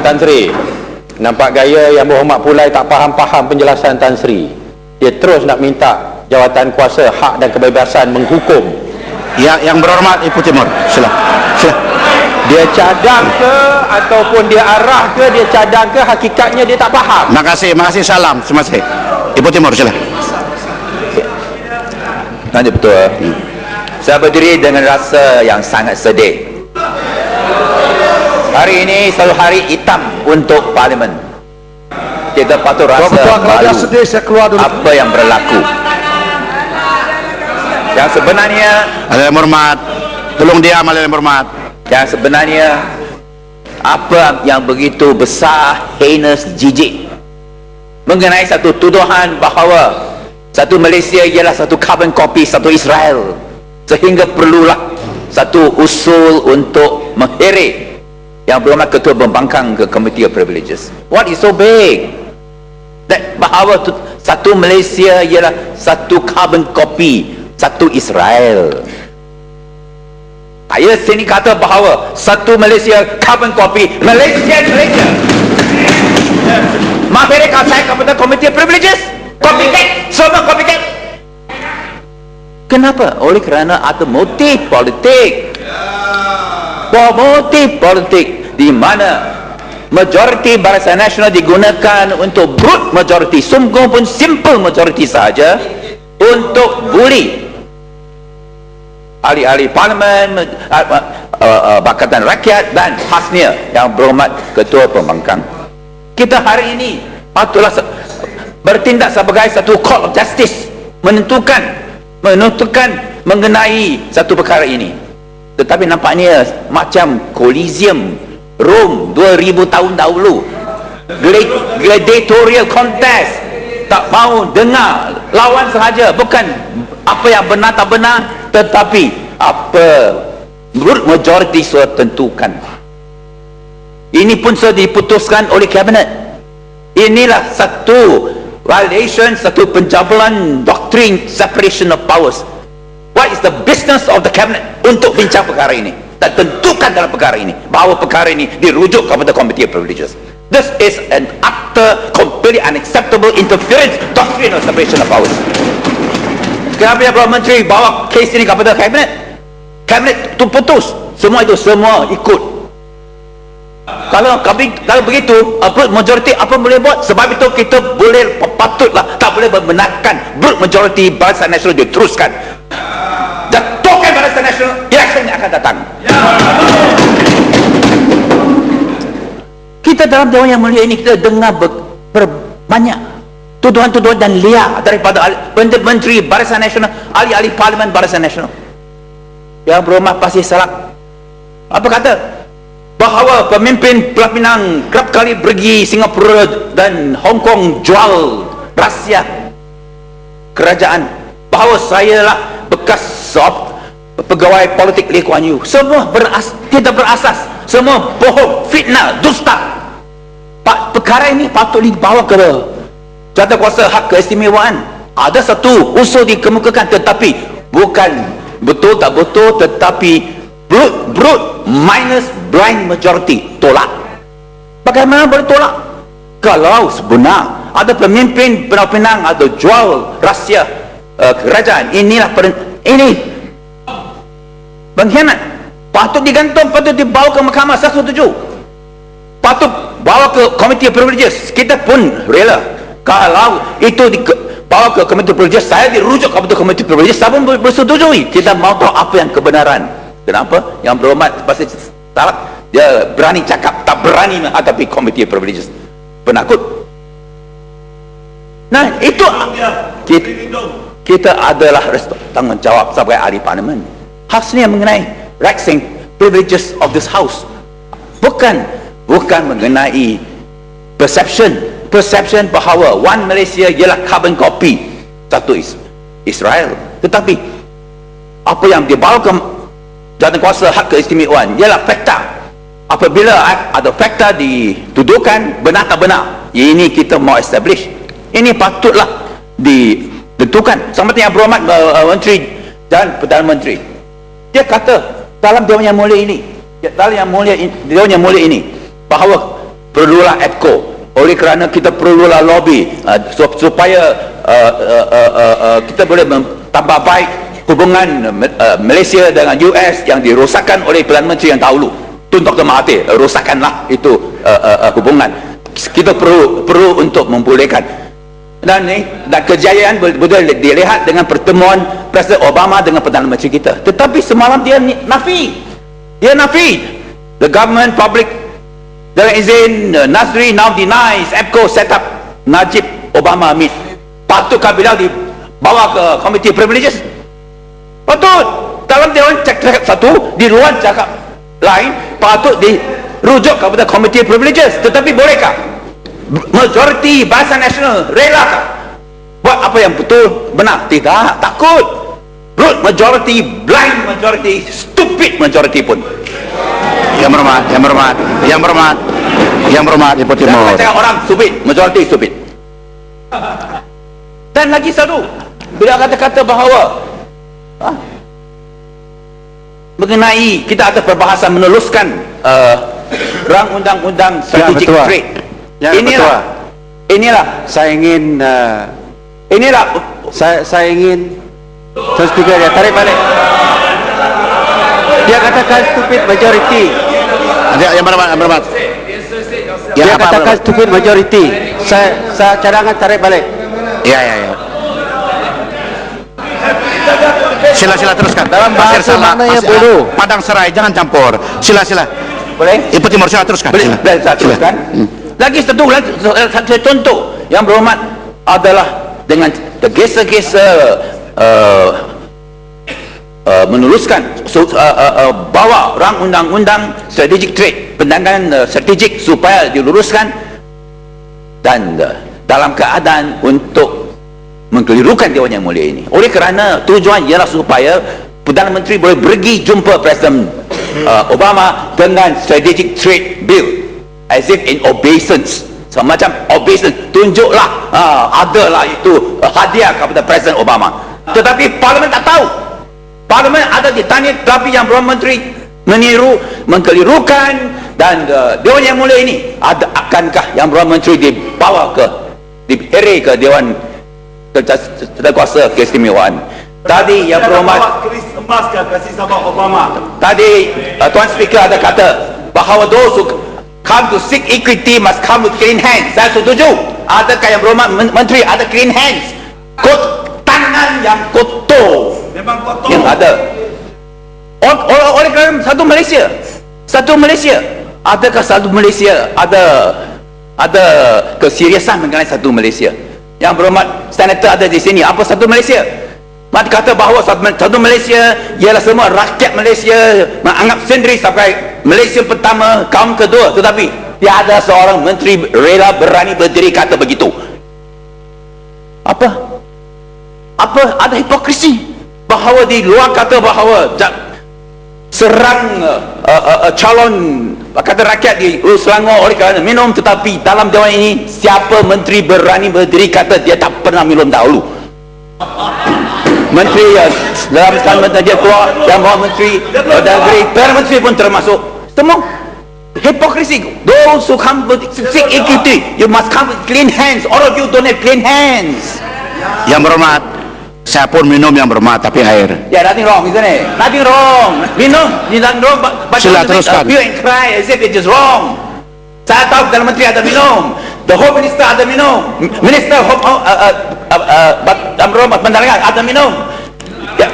Tan Sri. Nampak gaya yang berhormat pulai tak faham-faham penjelasan Tan Sri. Dia terus nak minta jawatan kuasa hak dan kebebasan menghukum. Yang yang berhormat Ibu Timur sila sila dia cadang ke ataupun dia arah ke dia cadang ke hakikatnya dia tak faham. Makasih makasih salam terima kasih. Ibu Timur sila Nanti betul. Hmm. Saya berdiri dengan rasa yang sangat sedih. Hari ini selalu hari hitam untuk parlimen. Kita patut rasa malu sedih saya keluar dulu. apa yang berlaku. Yang sebenarnya, ada yang berhormat tolong diam ada yang berhormat yang sebenarnya apa yang begitu besar, heinous, jijik mengenai satu tuduhan bahawa satu Malaysia ialah satu carbon copy satu Israel sehingga perlulah satu usul untuk mengheret yang berhormat ketua pembangkang ke Committee of Privileges. What is so big? That bahawa tu, satu Malaysia ialah satu carbon copy satu Israel. Saya sini kata bahawa satu Malaysia carbon copy Malaysia Malaysia. Mereka saya kepada Committee of Privileges. Copycat semua copycat. Kenapa? Oleh kerana ada motif politik. Bahawa motif politik di mana majoriti Barisan Nasional digunakan untuk brute majority sungguh pun simple majority sahaja untuk bully. Ahli-ahli parlimen uh, uh, uh, Bakatan Rakyat dan khasnya yang berhormat ketua pembangkang. Kita hari ini patutlah bertindak sebagai satu court of justice menentukan menentukan mengenai satu perkara ini. Tetapi nampaknya macam Coliseum Rome 2000 tahun dahulu. Gla- gladiatorial contest. Tak mau dengar lawan sahaja. Bukan apa yang benar tak benar tetapi apa menurut majoriti sudah tentukan. Ini pun sudah diputuskan oleh kabinet. Inilah satu violation satu pencabulan doktrin separation of powers. What is the business of the cabinet untuk bincang perkara ini dan tentukan dalam perkara ini bahawa perkara ini dirujuk kepada committee of privileges this is an utter completely unacceptable interference doctrine of separation of powers. Kenapa yang Perdana Menteri bawa kes ini kepada kabinet? Kabinet itu putus. Semua itu semua ikut. Kalau kami kalau begitu apa majoriti apa boleh buat? Sebab itu kita boleh patutlah tak boleh membenarkan brute majority Barisan Nasional diteruskan akan datang. Kita dalam Dewan Yang Mulia ini kita dengar ber, ber- banyak tuduhan-tuduhan dan liar daripada Menteri Barisan Nasional ahli-ahli Parlimen Barisan Nasional. Yang berhormat pasti salah apa kata? Bahawa pemimpin Pulau Pinang kerap kali pergi Singapura dan Hong Kong jual rahsia kerajaan. Bahawa saya lah bekas sop pegawai politik Lee Kuan Yew. Semua beras, tidak berasas. Semua bohong fitnah dusta. Pak, perkara ini patut dibawa ke jatuh kuasa hak keistimewaan. Ada satu usul dikemukakan tetapi bukan betul tak betul tetapi brute brute minus blind majority tolak. Bagaimana boleh tolak? Kalau sebenar ada pemimpin Pinang atau jual rahsia uh, kerajaan inilah per, ini pengkhianat. Patut digantung patut dibawa ke mahkamah saya setuju patut bawa ke komiti privileges kita pun rela. Kalau itu di, bawa ke komiti privileges saya dirujuk kepada komiti privileges saya pun bersetujui kita mau tahu apa yang kebenaran. Kenapa? Yang berhormat pasti salah dia berani cakap tak berani menghadapi komiti privileges penakut. Nah itu kita, kita adalah tanggungjawab sebagai ahli parlimen khasnya mengenai and privileges of this house. Bukan bukan mengenai perception. Perception bahawa one Malaysia ialah carbon copy. Satu is Israel. Tetapi apa yang dibawa ke jawatan kuasa hak keistimewaan ialah fakta. Apabila ada fakta dituduhkan benar tak benar ini kita mau establish. Ini patutlah ditentukan. Sama yang berhormat uh, menteri dan perdana menteri dia kata dalam Dewan Yang Mulia ini dalam yang mulia ini, Dewan Yang Mulia ini bahawa perlulah EPCO oleh kerana kita perlulah lobby uh, sup- supaya uh, uh, uh, uh, uh, kita boleh tambah baik hubungan uh, Malaysia dengan US yang dirosakkan oleh Perdana Menteri yang dahulu. Tun Dr. Mahathir uh, rosakkanlah itu uh, uh, uh, hubungan. Kita perlu perlu untuk membolehkan dan ni dan kejayaan boleh dilihat dengan pertemuan Presiden Obama dengan Perdana Menteri kita. Tetapi semalam dia ni- nafi. Dia nafi. The government public dalam izin uh, Nasri now denies EPCO set up Najib Obama meet. Patutkah beliau dibawa ke komiti privileges? Patut. Dalam dewan cakap satu di luar cakap lain patut dirujuk kepada komiti privileges. Tetapi bolehkah majoriti bahasa nasional relakah buat apa yang betul benar tidak takut root majority blind majority stupid majority pun Yang berhormat, yang berhormat, yang berhormat, yang berhormat Jangan Timur. cakap orang stupid, majority stupid. Dan lagi satu, bila kata-kata bahawa ha, mengenai kita ada perbahasan meneruskan uh, rang undang-undang strategic Ketua. trade. Ya, inilah, inilah, Saya ingin uh, inilah saya saya ingin Tuan Speaker dia tarik balik. Dia katakan stupid majority. Yang yang berhormat, yang. Ya, Dia apa, katakan berhormat? stupid majority. Saya saya cadangan tarik balik. Ya, ya, ya. Sila, sila teruskan. Dalam bahasa Pasir maknanya Pasir- bodoh. Padang Serai, jangan campur. Sila, sila. boleh? Ibu Timur, sila teruskan. Boleh, Sila. boleh Sila. teruskan? Lagi satu lagi satu contoh yang berhormat adalah dengan tergesa-gesa uh, uh, meneruskan so, uh, uh, bawa rang undang-undang strategic trade pandangan uh, strategik supaya diluruskan dan uh, dalam keadaan untuk mengkelirukan Dewan Yang Mulia ini. Oleh kerana tujuan ialah supaya Perdana Menteri boleh pergi jumpa Presiden uh, Obama dengan strategic trade bill as if in obeisance. Semacam obeisance. Tunjuklah uh, adalah itu uh, hadiah kepada Presiden Obama. Tetapi Parlimen tak tahu. Parlimen ada ditanya tapi yang Perdana Menteri meniru mengkelirukan dan uh, Dewan Yang Mulia ini ada akankah yang Perdana Menteri dibawa ke diberi ke Dewan Terdekuasa Keistimewaan? Tadi yang berhormat kasih Obama. Tadi uh, Tuan Speaker ada kata bahawa those who come to seek equity must come with clean hands. Saya setuju. Adakah yang berhormat Men- menteri ada clean hands? Kot tangan yang kotor. Memang kotor. Yang ada. Oleh, oleh, kerana satu Malaysia. Satu Malaysia. Adakah satu Malaysia ada ada keseriusan mengenai satu Malaysia? Yang berhormat senator ada di sini. Apa satu Malaysia? Mat kata bahawa satu Malaysia ialah semua rakyat Malaysia. Menganggap sendiri sebagai Malaysia pertama kaum kedua. Tetapi tiada seorang menteri rela berani berdiri kata begitu. Apa? Apa? Ada hipokrisi bahawa di luar kata bahawa serang uh, uh, uh, calon kata rakyat di Selangor. Oleh kerana minum tetapi dalam dewan ini siapa menteri berani berdiri kata dia tak pernah minum dahulu menteri uh, dalam statement dia keluar yang bawa menteri uh, dalam negeri Perdana Menteri pun termasuk semua hipokrisi those who come with seek equity you must come with clean hands all of you don't have clean hands Yang berhormat, saya pun minum yang berhormat tapi air. Yeah, nothing wrong, isn't it? Nothing wrong. Minum, nothing wrong. But, but Sila, teruskan. a view and cry as if it is wrong. Saya tahu Perdana Menteri ada minum. The Home Minister ada minum. Minister Home, uh, uh, uh, uh, uh, Amro Penerangan ada minum. Yeah.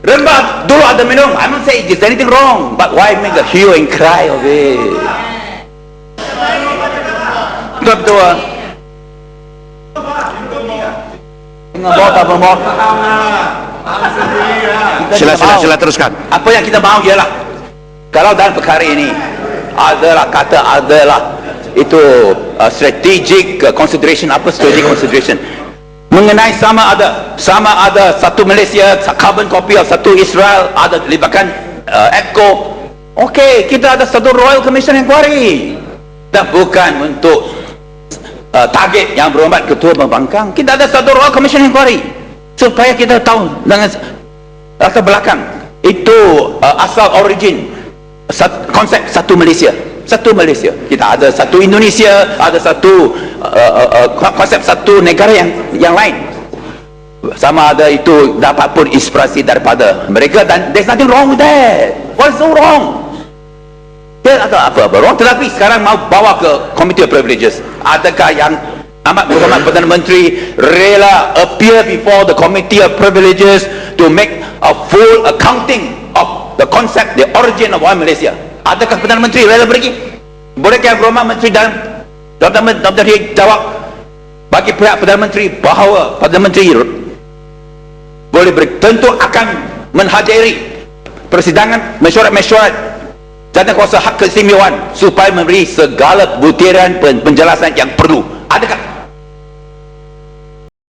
Rembat dulu ada minum. I'm not saying there's anything wrong. But why make a hue and cry of it? Betul betul. Tengah bawa tak bawa. Kita Sila, sila, sila teruskan. Apa yang kita mahu ialah kalau dalam perkara ini adalah kata adalah itu uh, strategic uh, consideration apa strategic consideration mengenai sama ada sama ada satu Malaysia carbon copy of satu Israel ada libatkan uh, EPCO. Okey kita ada satu Royal Commission Inquiry dan bukan untuk uh, target yang berhormat ketua pembangkang kita ada satu Royal Commission Inquiry supaya kita tahu dengan latar belakang. Itu uh, asal origin sat, konsep satu Malaysia satu Malaysia. Kita ada satu Indonesia ada satu uh, uh, uh, konsep satu negara yang yang lain. Sama ada itu dapat pun inspirasi daripada mereka dan there's nothing wrong with that. What's so wrong? Dia ada apa-apa wrong. Tetapi sekarang mau bawa ke Committee of Privileges. Adakah yang amat berhormat Perdana Menteri rela appear before the Committee of Privileges to make a full accounting of the concept the origin of oil Malaysia adakah Perdana Menteri rela pergi bolehkah berhormat Menteri dalam Dr. Dr. Hei jawab bagi pihak Perdana Menteri bahawa Perdana Menteri boleh tentu akan menghadiri persidangan mesyuarat-mesyuarat jawatan kuasa hak keistimewaan supaya memberi segala butiran pen- penjelasan yang perlu adakah